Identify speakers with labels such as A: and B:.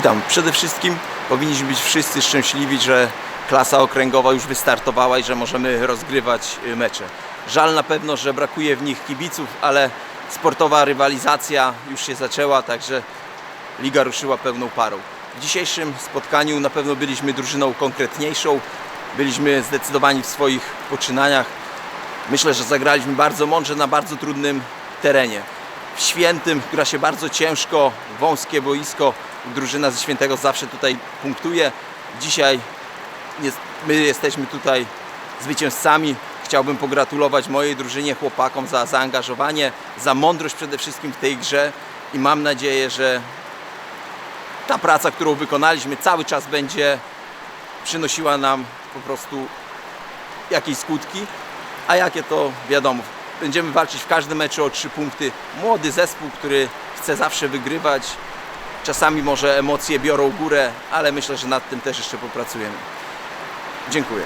A: Witam. Przede wszystkim powinniśmy być wszyscy szczęśliwi, że klasa okręgowa już wystartowała i że możemy rozgrywać y, mecze. Żal na pewno, że brakuje w nich kibiców, ale sportowa rywalizacja już się zaczęła, także liga ruszyła pełną parą. W dzisiejszym spotkaniu na pewno byliśmy drużyną konkretniejszą, byliśmy zdecydowani w swoich poczynaniach. Myślę, że zagraliśmy bardzo mądrze na bardzo trudnym terenie. Świętym gra się bardzo ciężko, wąskie boisko. Drużyna ze Świętego zawsze tutaj punktuje. Dzisiaj jest, my jesteśmy tutaj zwycięzcami. Chciałbym pogratulować mojej drużynie, chłopakom za zaangażowanie, za mądrość przede wszystkim w tej grze i mam nadzieję, że ta praca, którą wykonaliśmy, cały czas będzie przynosiła nam po prostu jakieś skutki, a jakie to wiadomo. Będziemy walczyć w każdym meczu o trzy punkty. Młody zespół, który chce zawsze wygrywać. Czasami może emocje biorą górę, ale myślę, że nad tym też jeszcze popracujemy. Dziękuję.